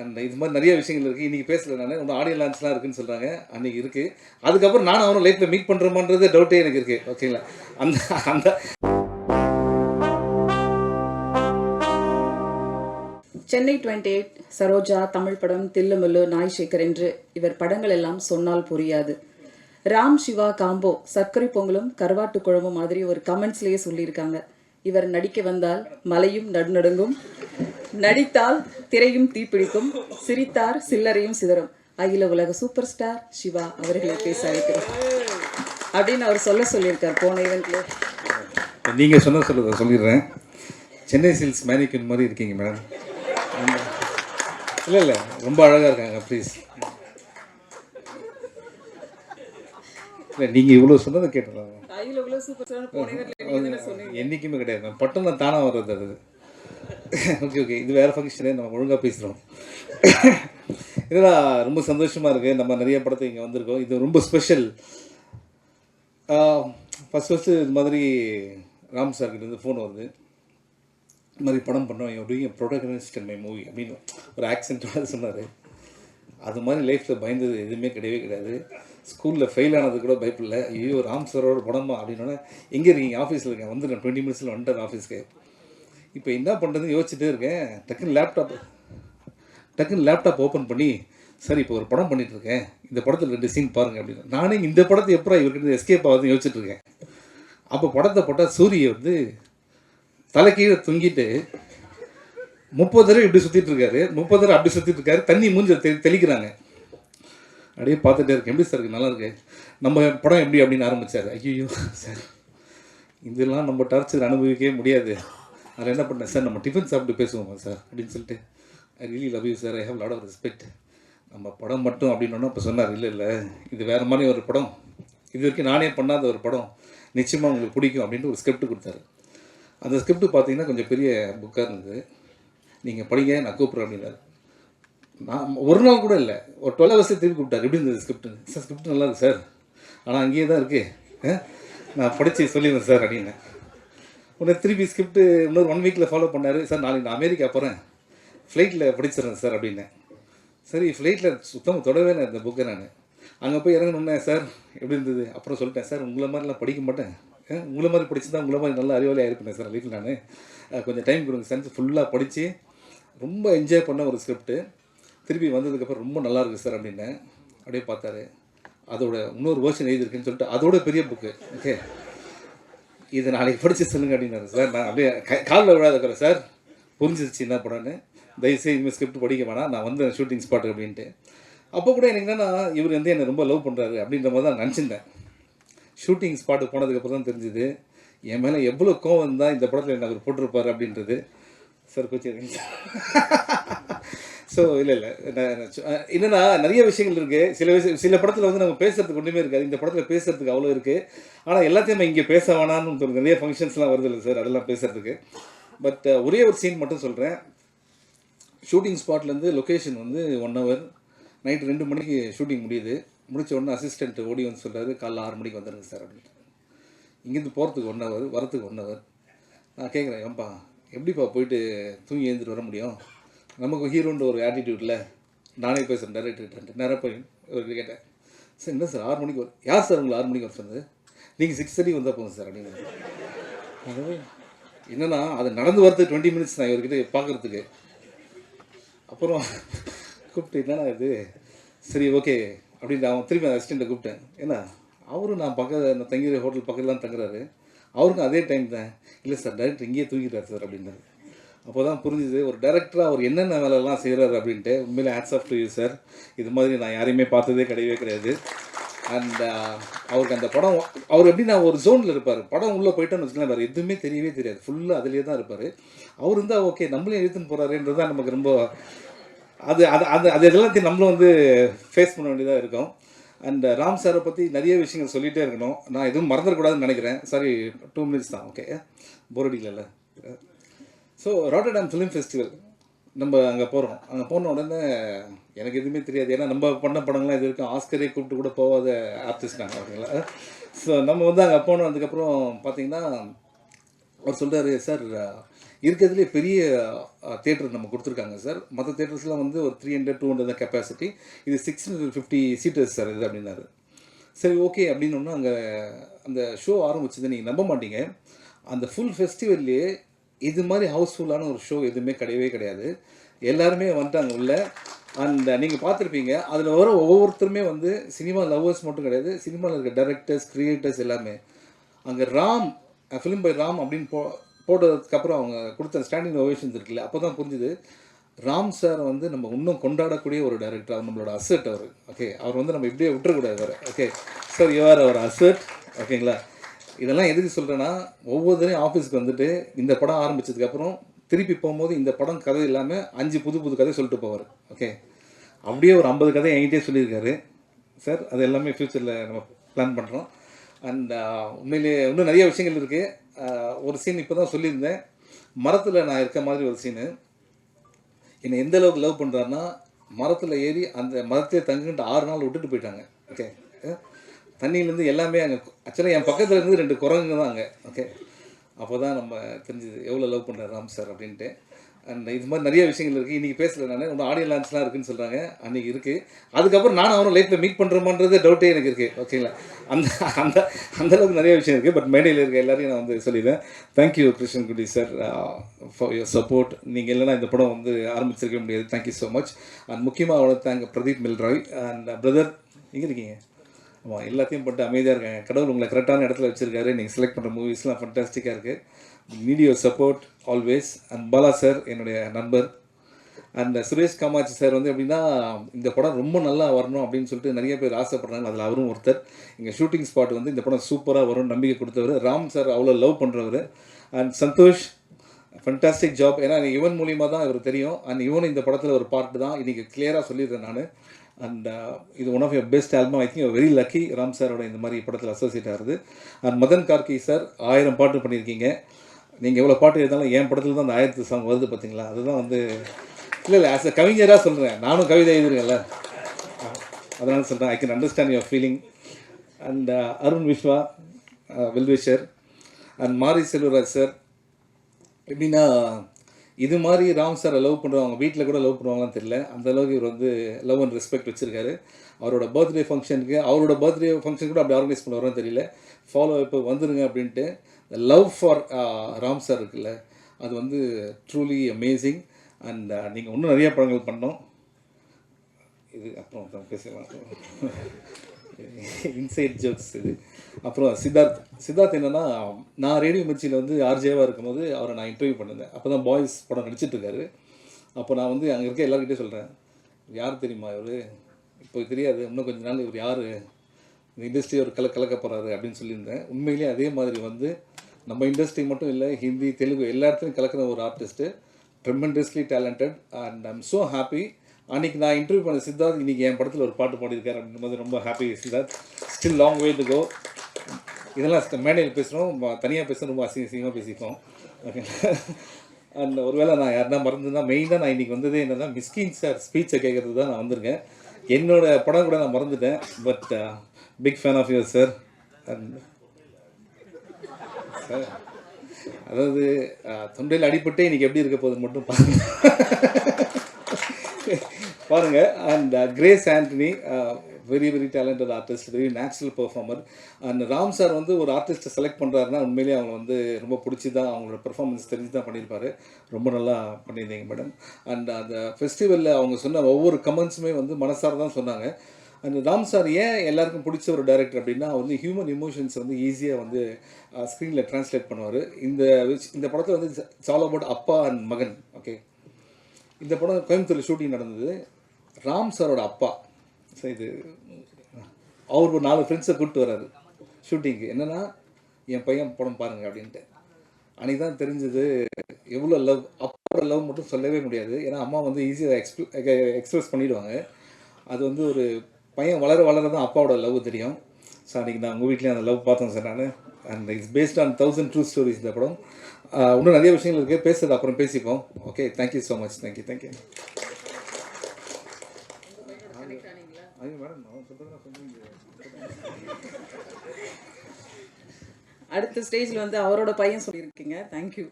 And இது மாதிரி நிறைய விஷயங்கள் இருக்குது இன்றைக்கி பேசல நான். ஒன்று ஆடியோ லான்ச்லாம் இருக்குன்னு சொல்கிறாங்க அன்றைக்கி இருக்குது அதுக்கப்புறம் நானும் அவரும் லைஃப்பில் மீட் பண்ணுறோமான்றது டவுட்டே எனக்கு இருக்குது ஓகேங்களா அந்த அந்த. சென்னை டுவெண்ட்டி எயிட் சரோஜா தமிழ் படம் தில்லுமுல்லு நாய் சேகர் என்று இவர் படங்கள் எல்லாம் சொன்னால் புரியாது. ராம் சிவா காம்போ சர்க்கரை பொங்கலும் கருவாட்டு குழம்பு மாதிரி ஒரு கமெண்ட்ஸ்லேயே சொல்லியிருக்காங்க. இவர் நடிக்க வந்தால் மலையும் நடுநடுங்கும். நடித்தால் திரையும் தீப்பிடிக்கும் சிரித்தார் சில்லறையும் சிதறும். அகில உலக சூப்பர் ஸ்டார் சிவா அவர்களை பேச அழைக்கிறோம். அப்படின்னு அவர் சொல்ல சொல்லியிருக்கார் போன ஈவெண்ட்ல நீங்கள் சொன்ன சொல்லுறத சொல்லிடுறேன். சென்னை சில்ஸ் மேனிக்யூன் மாதிரி இருக்கீங்க மேடம். இல்லை இல்லை ரொம்ப அழகாக இருக்காங்க ப்ளீஸ் இல்லை நீங்கள் இவ்வளோ சொன்னதை சொன்னீங்க. என்றைக்குமே கிடையாது. பட்டம் தான் தானாக வர்றது அது. Okay okay. இது வேறு ஃபங்க்ஷனே நம்ம ஒழுங்காக பேசுகிறோம் இதெல்லாம் ரொம்ப சந்தோஷமாக இருக்குது நம்ம நிறைய படத்தை இங்கே வந்திருக்கோம். இது ரொம்ப ஸ்பெஷல் ஃபஸ்ட் ஃபஸ்ட்டு இது மாதிரி ராம் சார்கிட்ட ஃபோன் வருது. இது மாதிரி படம் பண்ணோம். எப்படியும் ப்ரொடக்ட் மை மூவி அப்படின்னு ஒரு ஆக்சிடென்ட்டோட சொன்னார். அது மாதிரி லைஃப்பில் பயந்தது எதுவுமே கிடையவே கிடையாது. ஸ்கூலில் ஃபெயில் ஆனது கூட பயப்படல. ஐயோ ராம் சாரோட படமா அப்படின்னோடனே எங்கே இருக்கீங்க? ஆஃபீஸில் இருக்கேன். வந்துட்டேன் டுவெண்ட்டி மினிட்ஸில் வந்துட்டேன் ஆஃபீஸ்க்கு இப்போ என்ன பண்ணுறதுன்னு யோசிச்சுட்டே இருக்கேன். டக்குன்னு லேப்டாப் டக்குன்னு லேப்டாப் ஓப்பன் பண்ணி சரி இப்போ ஒரு படம் பண்ணிட்டு இருக்கேன். இந்த படத்தில் ரெண்டு சீன் பாருங்க அப்படின்னு. நானே இந்த படத்தை எப்படா இவர்கிட்ட எஸ்கேப் ஆகுதுன்னு யோசிச்சுட்டு இருக்கேன். அப்போ படத்தை போட்டால் சூரிய வந்து தலை கீழே தொங்கிட்டு முப்பது தடவை இப்படி சுற்றிட்டு இருக்காரு. முப்பது தடவை அப்படி சுற்றிட்டு இருக்காரு. தண்ணி மூஞ்சி தெ தெளிக்கிறாங்க. அப்படியே பார்த்துட்டே இருக்கேன். எப்படி சார் இருக்கு? நல்லா இருக்கு. நம்ம படம் எப்படி அப்படின்னு ஆரம்பித்தார் ஐயோ சார். இதெல்லாம் நம்ம டார்ச்சர் அனுபவிக்கவே முடியாது. அதில் என்ன பண்ணேன் சார் நம்ம டிஃபன் சாப்பிட்டு பேசுவோமா சார் அப்படின்னு சொல்லிட்டு I really love you sir I have lot of respect நம்ம படம் மட்டும் அப்படின்னோன்னா இப்போ சொன்னார் இல்லை இல்லை இது வேறு மாதிரி ஒரு படம். இது வரைக்கும் நானே பண்ணாத ஒரு படம். நிச்சயமாக உங்களுக்கு பிடிக்கும் அப்படின்ட்டு ஒரு ஸ்கிரிப்ட் கொடுத்தாரு. அந்த ஸ்கிரிப்ட் பார்த்தீங்கன்னா கொஞ்சம் பெரிய புக்காக இருந்தது. நீங்கள் படிங்க நான் கூப்பிட்றேன் அப்படின்னாரு. நான் ஒரு நாள் கூட இல்லை ஒரு டுவெல் ஹவர்ஸே திருப்பி கூப்பிட்டாரு. எப்படி இருந்தது ஸ்கிரிப்ட் சார் ஸ்கிரிப்ட் நல்லா இருக்கு சார். ஆனால் அங்கேயே தான் இருக்குது நான் படித்து சொல்லிடுறேன் சார் அப்படின்னு உடனே திருப்பி ஸ்கிரிப்ட் இன்னொரு ஒன் வீக்கில் ஃபாலோ பண்ணார். சார் நாளைக்கு நான் அமெரிக்கா போகிறேன் ஃப்ளைட்டில் படிச்சிடுறேன் சார் அப்படின்னேன் சரி ஃப்ளைட்டில் சுத்தமாக தொடவே நான் இந்த புக்கை நான். அங்கே போய் இறங்கணுன்னே சார். எப்படி இருந்தது? அப்புறம் சொல்லிட்டேன் சார் உங்களை மாதிரிலாம் படிக்க மாட்டேன். உங்களை மாதிரி படிச்சுதான் உங்களை மாதிரி நல்லா அறிவாளியாக இருப்பேன் சார் லைஃப்பில் நான். கொஞ்சம் டைம் கொடுங்க சார் ஃபுல்லாக படித்து ரொம்ப என்ஜாய் பண்ண ஒரு ஸ்கிரிப்ட்டு திருப்பி வந்ததுக்கப்புறம் ரொம்ப நல்லாயிருக்கு சார் அப்படின்னேன் அப்படியே பார்த்தாரு. அதோட இன்னொரு வேர்ஷன் எழுதியிருக்குன்னு சொல்லிட்டு அதோட பெரிய புக்கு ஓகே இது நாளைக்கு படித்து சொல்லுங்க அப்படின்னாரு சார். நான் அப்படியே க- காலில் விழாத இருக்கிறேன் சார். புரிஞ்சிருச்சு என்ன படம்னு. தயவுசெய்து இனிமேல் ஸ்கிரிப்ட் படிக்க வேணாம். நான் வந்து ஷூட்டிங் ஸ்பாட் அப்படின்ட்டு. அப்போ கூட எனக்கு என்னன்னா இவர் வந்து என்னை ரொம்ப லவ் பண்ணுறாரு அப்படின்ற மாதிரி தான் நினச்சிருந்தேன். ஷூட்டிங் ஸ்பாட்டு போனதுக்கப்புறம் தான் தெரிஞ்சுது என் மேலே எவ்வளோ கோவம் இருந்தால் இந்த படத்தில் என்ன அவர் போட்டிருப்பார் அப்படின்றது. சார் கொச்சி ஸோ இல்லை இல்லை. என்னன்னா நிறைய விஷயங்கள் இருக்குது சில விஷயம் சில படத்தில் வந்து நம்ம பேசுறதுக்கு ஒன்றுமே இருக்காது. இந்த படத்தில் பேசுறதுக்கு அவ்வளோ இருக்குது ஆனால் எல்லாத்தையும் இங்கே பேச வேணாம்னு தோணுது நிறைய ஃபங்க்ஷன்ஸ்லாம் வருது இல்லை சார் அதெல்லாம் பேசுறதுக்கு. பட் ஒரே ஒரு சீன் மட்டும் சொல்கிறேன் ஷூட்டிங் ஸ்பாட்லேருந்து லொக்கேஷன் வந்து ஒன் ஹவர் நைட்டு ரெண்டு மணிக்கு ஷூட்டிங் முடியுது. முடிச்ச உடனே அசிஸ்டண்ட் ஓடி வந்து சொல்கிறாரு காலைல ஆறு மணிக்கு வந்துடுங்க சார் அப்படின்ட்டு இங்கேருந்து போகிறதுக்கு ஒன் ஹவர் வரத்துக்கு ஒன் ஹவர் நான் கேட்குறேன் ஏன்பா எப்படிப்பா போயிட்டு தூங்கி எழுந்துட்டு வர முடியும்? நமக்கு ஹீரோன்ற ஒரு ஆட்டிடியூடில் நானே பேசுகிறேன் டேரக்டர்கிட்ட நேராக போய் ஒரு கேட்டேன். சார் என்ன சார் ஆறு மணிக்கு வரும் யார் சார் உங்களை ஆறு மணிக்கு வர சொன்னது? நீங்கள் சிக்ஸ் தேர்ட்டி வந்தால் போதும் சார் அப்படின்னு அது என்னன்னா அது நடந்து வரது டுவெண்ட்டி மினிட்ஸ் நான் இவர்கிட்ட பார்க்குறதுக்கு அப்புறம் கூப்பிட்டு என்னடா இது? சரி ஓகே அப்படின்ட்டு அவன் திரும்பி அந்த அசிஸ்டண்ட்டை கூப்பிட்டேன். ஏன்னா அவரும் நான் பக்கத்தில் நான் தங்கிற ஹோட்டல் பக்கத்தில் தான் தங்குறாரு. அவருக்கும் அதே டைம் தான். இல்லை சார் டைரக்டர் இங்கேயே தூங்கிட்டார் சார் அப்படின்னாரு. அப்போ தான் புரிஞ்சுது ஒரு டேரக்டராக அவர் என்னென்ன வேலைலாம் செய்கிறாரு அப்படின்ட்டு. உண்மையில் hats off to you sir இது மாதிரி நான் யாரையுமே பார்த்ததே கிடையவே கிடையாது. அண்ட் uh, அவருக்கு அந்த படம் அவர் எப்படி நான் ஒரு ஜோனில் இருப்பார்? படம் உள்ளே போயிட்டோன்னு வச்சுக்கலாம் வேறு எதுவுமே தெரியவே தெரியாது. ஃபுல்லாக அதுலேயே தான் இருப்பார். அவர் இருந்தால் ஓகே நம்மளே எழுத்துன்னு போகிறாருன்றது தான் நமக்கு ரொம்ப அது அது அது அது எல்லாத்தையும் நம்மளும் வந்து ஃபேஸ் பண்ண வேண்டியதாக இருக்கும். அண்ட் uh, ராம் சாரை பற்றி நிறைய விஷயங்கள் சொல்லிகிட்டே இருக்கணும். நான் எதுவும் மறந்துடக்கூடாதுன்னு நினைக்கிறேன். சாரி டூ மினிட்ஸ் தான். ஓகே போர் அடிக்கல ஸோ ராட்டர்டாம் ஃபிலிம் ஃபெஸ்டிவல் நம்ம அங்கே போகிறோம் அங்கே போன உடனே எனக்கு எதுவுமே தெரியாது. ஏன்னா நம்ம பண்ண படங்கள்லாம் இது வரைக்கும் ஆஸ்கரே கூப்பிட்டு கூட போகாத ஆர்டிஸ்ட் நாங்கள் ஓகேங்களா ஸோ நம்ம வந்து அங்கே போனதுக்கப்புறம் பார்த்தீங்கன்னா அவர் சொல்கிறாரு சார் இருக்கிறதுலே பெரிய தேட்டர் நம்ம கொடுத்துருக்காங்க சார். மற்ற தேட்டர்ஸ்லாம் வந்து ஒரு த்ரீ ஹண்ட்ரட் டூ ஹண்ட்ரட் தான் கெப்பாசிட்டி இது six hundred fifty seaters sir இது அப்படின்னாரு. சரி ஓகே அப்படின்னு அங்கே அந்த ஷோ ஆரம்பிச்சது நீங்கள் நம்ப மாட்டீங்க. அந்த ஃபுல் ஃபெஸ்டிவல்லையே இது மாதிரி ஹவுஸ்ஃபுல்லான ஒரு ஷோ எதுவுமே கிடையவே கிடையாது. எல்லாருமே வந்துட்டாங்க உள்ள. அண்ட் நீங்கள் பார்த்துருப்பீங்க. அதில் வர ஒவ்வொருத்தருமே வந்து சினிமா லவ்வர்ஸ் மட்டும் கிடையாது. சினிமாவில் இருக்க டைரக்டர்ஸ் க்ரியேட்டர்ஸ் எல்லாமே. அங்கே ராம் ஃபிலிம் பை ராம் அப்படின்னு போ போட்டதுக்கப்புறம் அவங்க கொடுத்த ஸ்டாண்டிங் ஓவேஷன்ஸ் இருக்குல்ல அப்போ தான் புரிஞ்சுது. ராம் சார் வந்து நம்ம இன்னும் கொண்டாடக்கூடிய ஒரு டைரக்டர் அவர் நம்மளோட அசட் அவர். ஓகே அவர் வந்து நம்ம இப்படியே விட்டுறக்கூடாது அவர் okay sir you're our asset. ஓகேங்களா இதெல்லாம் எதுக்கு சொல்கிறேன்னா ஒவ்வொருத்தரையும் ஆஃபீஸ்க்கு வந்துட்டு இந்த படம் ஆரம்பிச்சதுக்கப்புறம் திருப்பி போகும்போது இந்த படம் கதை இல்லாமல் அஞ்சு புது புது கதை சொல்லிட்டு போவார். ஓகே அப்படியே ஒரு ஐம்பது கதை என்கிட்டே சொல்லியிருக்காரு. சார் அது எல்லாமே ஃப்யூச்சரில் நம்ம பிளான் பண்ணுறோம் அண்ட் uh, உண்மையிலேயே இன்னும் நிறைய விஷயங்கள் இருக்குது uh, ஒரு சீன் இப்போ தான் சொல்லியிருந்தேன். மரத்தில் நான் இருக்க மாதிரி ஒரு சீனு என்னை எந்த அளவுக்கு லவ் பண்ணுறாருன்னா மரத்தில் ஏறி அந்த மரத்தையே தங்குன்ட்டு ஆறு நாள் விட்டுட்டு போயிட்டாங்க. ஓகே தண்ணியிலேருந்து எல்லாமே அங்கே ஆக்சுவலாக என் பக்கத்தில் இருந்து ரெண்டு குரங்குங்க தான் அங்கே. ஓகே அப்போ தான் நம்ம தெரிஞ்சது எவ்வளோ லவ் பண்ணுற ராம் சார் அப்படின்ட்டு. அண்ட் இது மாதிரி நிறைய விஷயங்கள் இருக்குது இன்றைக்கி பேசல நான். இன்னும் ஆடியோ லான்ச்லாம் இருக்குன்னு சொல்கிறாங்க அன்றைக்கி இருக்குது அதுக்கப்புறம் நானும் அவரும் லைஃப்பில் மீட் பண்ணுறோமான்றது டவுட்டே எனக்கு இருக்குது ஓகேங்களா அந்த அந்த அந்த அளவுக்கு நிறைய விஷயம் இருக்குது பட் மேடையில் இருக்க எல்லாரையும் நான் வந்து சொல்லிடுறேன். தேங்க்யூ கிருஷ்ணன் குடி சார் ஃபார் யுவர் சப்போர்ட் நீங்கள் இல்லைனா இந்த படம் வந்து ஆரம்பிச்சிருக்க முடியாது. தேங்க்யூ ஸோ மச் அண்ட் முக்கியமாக அவ்வளோ thank Pradeep Milroy. And brother எங்கே இருக்கீங்க? ஆமாம் எல்லாத்தையும் போட்டு அமைதியாக இருக்காங்க. கடவுள் உங்களை கரெக்டான இடத்துல வச்சுருக்காரு. நீங்கள் செலக்ட் பண்ணுற மூவிஸ்லாம் ஃபண்டாஸ்டிக்காக இருக்குது need your support always and Bala sir என்னுடைய நண்பர். அண்ட் சுரேஷ் காமாட்சி சார் வந்து எப்படின்னா இந்த படம் ரொம்ப நல்லா வரணும் அப்படின்னு சொல்லிட்டு நிறைய பேர் ஆசைப்படுறாங்க. அதில் அவரும் ஒருத்தர். எங்கள் ஷூட்டிங் ஸ்பாட் வந்து இந்த படம் சூப்பராக வரும் நம்பிக்கை கொடுத்தவர். ராம் சார் அவ்வளோ லவ் பண்ணுறவர் அண்ட் சந்தோஷ் ஃபண்டாஸ்டிக் ஜாப் ஏன்னா இவன் மூலியமாக தான் இவர் தெரியும். அண்ட் இவன் இந்த படத்தில் ஒரு பாட்டு தான். இன்றைக்கி கிளியராக சொல்லிடுறேன் நான். அண்ட் uh, இது one of your best album I think very lucky Ram சாரோட இந்த மாதிரி படத்தில் அசோசியேட் ஆகுது. அண்ட் மதன் கார்கி சார் ஆயிரம் பாட்டு பண்ணியிருக்கீங்க நீங்கள் எவ்வளோ பாட்டு எழுதாலும் என் படத்தில் தான் அந்த ஆயிரத்து சாங் வருது பார்த்தீங்களா அதுதான் வந்து இல்லை இல்லை ஆஸ் அ கவிஞராக சொல்கிறேன் நானும் கவிதை எழுதுறேன்ல அதனால சொல்கிறேன் I can understand your feeling and Arun Viswa well wisher and Mari Selvaraj sir எப்படின்னா இது மாதிரி ராம் சாரை லவ் பண்ணுறவங்க வீட்டில் கூட லவ் பண்ணுவாங்கன்னு தெரியல. அந்த அளவுக்கு இவர் வந்து லவ் அண்ட் ரெஸ்பெக்ட் வச்சுருக்காரு. அவரோட பர்த்டே ஃபங்க்ஷனுக்கு அவரோட பர்த்டே ஃபங்க்ஷன் கூட அப்படி ஆர்கனைஸ் பண்ணுவாரோன்னு தெரியல. ஃபாலோ இப்போ வந்துருங்க அப்படின்ட்டு லவ் ஃபார் ராம் சார் இருக்குல்ல அது வந்து ட்ரூலி அமேசிங் அண்ட் நீங்கள் இன்னும் நிறைய படங்கள் பண்ணோம். இது அப்புறம் அப்புறம் பேசலாம். இன்சைட் ஜோக்ஸ் இது. அப்புறம் சித்தார்த் சித்தார்த் என்னன்னா நான் ரேடியோ மிர்ச்சியில் வந்து ஆர்ஜேவாக இருக்கும்போது அவரை நான் இன்டர்வியூ பண்ணேன் அப்போ தான் பாய்ஸ் படம் நடிச்சிட்டு இருக்காரு அப்போ நான் வந்து அங்கே இருக்க எல்லாருக்கிட்டே சொல்கிறேன் யார் தெரியுமா இவர்? இப்போ தெரியாது. இன்னும் கொஞ்ச நாள் இவர் யார்? இந்த இண்டஸ்ட்ரி ஒரு கல கலக்க போகிறாரு அப்படின்னு சொல்லியிருந்தேன். உண்மையிலேயே அதே மாதிரி வந்து நம்ம இண்டஸ்ட்ரி மட்டும் இல்லை ஹிந்தி தெலுங்கு எல்லா இடத்துலையும் கலக்கிற ஒரு artist tremendously talented and I'm so happy அன்றைக்கி நான் இன்டர்வியூ பண்ண சித்தார்த் இன்றைக்கி என் படத்தில் ஒரு பாட்டு பாடியிருக்காரு. அப்படின்றது ரொம்ப happy Siddharth. Still long way to go இதெல்லாம் மேடையில் பேசுகிறோம் தனியாக பேசுகிறோம் ரொம்ப அசிங்க அசிங்கமாக பேசிப்போம். ஓகே அண்ட் ஒருவேளை நான் யாருனா மறந்துன்னா மெயினாக நான் இன்றைக்கி வந்ததே என்னன்னா மிஸ்கின் சார் ஸ்பீச்சை கேட்கறது தான் நான் வந்திருக்கேன். என்னோடய படம் கூட நான் மறந்துட்டேன். But big fan of your sir and sir அதாவது uh, தொண்டையில் அடிபட்டு இன்றைக்கி எப்படி இருக்க போகுது மட்டும் பார்த்து பாருங்க and Grace Antony very very talented artist very natural performer and Ram sir வந்து ஒரு ஆர்டிஸ்ட்டை செலக்ட் பண்ணுறாருன்னா உண்மையிலேயே அவங்க வந்து ரொம்ப பிடிச்சி தான் அவங்களோட பெர்ஃபார்மன்ஸ் தெரிஞ்சு தான் பண்ணியிருப்பாரு. ரொம்ப நல்லா பண்ணியிருந்தீங்க மேடம் அண்ட் uh, அந்த ஃபெஸ்டிவலில் அவங்க சொன்ன ஒவ்வொரு கமெண்ட்ஸுமே வந்து மனசார தான் சொன்னாங்க. அந்த ராம் சார் ஏன் எல்லாருக்கும் பிடிச்ச ஒரு டேரக்டர் அப்படின்னா அவர் வந்து ஹியூமன் இமோஷன்ஸ் வந்து ஈஸியாக வந்து ஸ்க்ரீனில் ட்ரான்ஸ்லேட் பண்ணுவார். இந்த இந்த படத்தில் வந்து இட்ஸ் ஆல் அபவுட் அப்பா அண்ட் மகன் ஓகே இந்த படம் கோயம்புத்தூரில் ஷூட்டிங் நடந்தது. ராம் சாரோட அப்பா. ஸோ இது அவர் ஒரு நாலு ஃப்ரெண்ட்ஸை கூப்பிட்டு வராது ஷூட்டிங்க்கு என்னென்னா என் பையன் படம் பாருங்க அப்படின்ட்டு. அன்றைக்கி தான் தெரிஞ்சது எவ்வளோ லவ் அப்பாவோட லவ் மட்டும் சொல்லவே முடியாது. ஏன்னா அம்மா வந்து ஈஸியாக எக்ஸ்பிர எக்ஸ்பிரஸ் பண்ணிடுவாங்க. அது வந்து ஒரு பையன் வளர வளர தான் அப்பாவோட லவ் தெரியும். ஸோ அன்றைக்கி நான் உங்கள் வீட்லேயும் அந்த லவ் பார்த்தேன் சார் நான். And it's based on thousand true stories இந்த படம். இன்னும் நிறைய விஷயங்கள் இருக்குது பேசுறது அப்புறம் பேசிப்போம். Okay thank you so much thank you thank you ஐயோ மேடம் நான் சொல்கிறேன் சொல்லுங்க அடுத்த ஸ்டேஜில் வந்து அவரோட பையன் சொல்லியிருக்கீங்க. தேங்க்யூ